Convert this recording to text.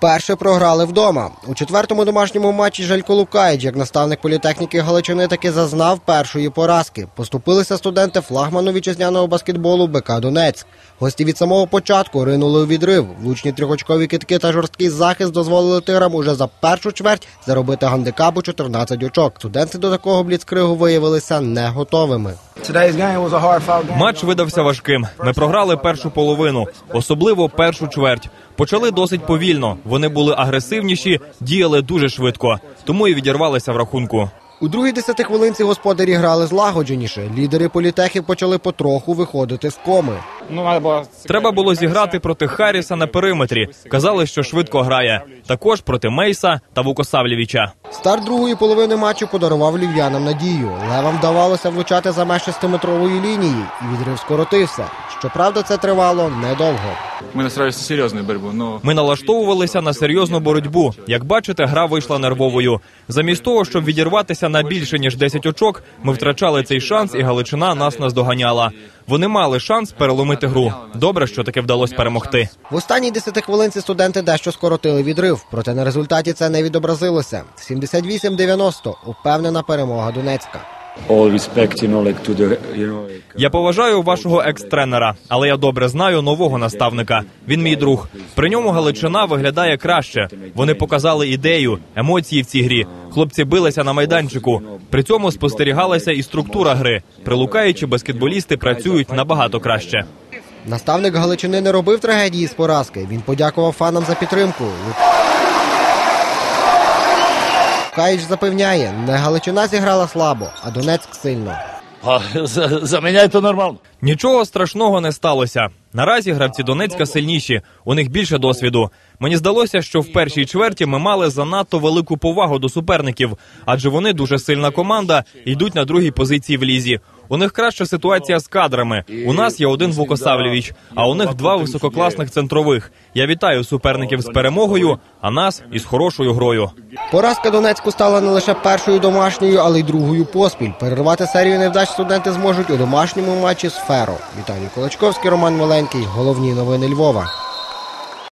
Вперше програли вдома. У четвертому домашньому матчі Желько Лукаїч, як наставник політехніки Галичини, таки зазнав першої поразки. Поступилися студенти флагману вітчизняного баскетболу БК Донецьк. Гості від самого початку ринули у відрив. Влучні трьохочкові китки та жорсткий захист дозволили тиграм уже за першу чверть заробити гандикап у 14 очок. Студенти до такого бліцкригу виявилися не готовими. Матч видався важким. Ми програли першу половину, особливо першу чверть. Почали досить повільно. Вони були агресивніші, діяли дуже швидко, тому і відірвалися в рахунку. У другій десятихвилинці господарі грали злагодженіше. Лідери політехів почали потроху виходити з коми. Ну, Треба було зіграти проти Харріса на периметрі. Казали, що швидко грає. Також проти Мейса та Вукосавлєвіча. Старт другої половини матчу подарував львів'янам надію. Левам вдавалося влучати за меж шестиметрової лінії, і відрив скоротився. Щоправда, це тривало недовго. Настраивались на серьезную борьбу, но Ми налаштовувалися на серйозну боротьбу. Як бачите, гра вийшла нервовою. Замість того, щоб відірватися на більше ніж 10 очок, ми втрачали цей шанс, і Галичина нас наздоганяла. Вони мали шанс переломити гру. Добре, що таки вдалося перемогти. В останній десятихвилинці студенти дещо скоротили відрив, проте на результаті це не відобразилося. 78-90 – упевнена перемога Донецька. Like, Я поважаю вашого екс-тренера, але я добре знаю нового наставника. Він мій друг. При ньому Галичина виглядає краще. Вони показали ідею, емоції в цій грі. Хлопці билися на майданчику. При цьому спостерігалася і структура гри. Прилукаючи, баскетболісти працюють набагато краще. Наставник Галичини не робив трагедії з поразки. Він подякував фанам за підтримку. Лукаїч запевняє, не Галичина зіграла слабо, а Донецьк сильно. А, за, за меня это нормально. Нічого страшного не сталося. Наразі гравці Донецька сильніші, у них більше досвіду. Мені здалося, що в першій чверті ми мали занадто велику повагу до суперників, адже вони дуже сильна команда і йдуть на другій позиції в лізі. У них краща ситуація з кадрами. У нас є один Вукосавлєвіч, а у них два висококласних центрових. Я вітаю суперників з перемогою, а нас із хорошою грою. Поразка Донецьку стала не лише першою домашньою, але й другою поспіль. Перервати серію невдач студенти зможуть у домашньому матчі з Феро. Віталій Колочковський, Роман Маленький. Головні новини Львова.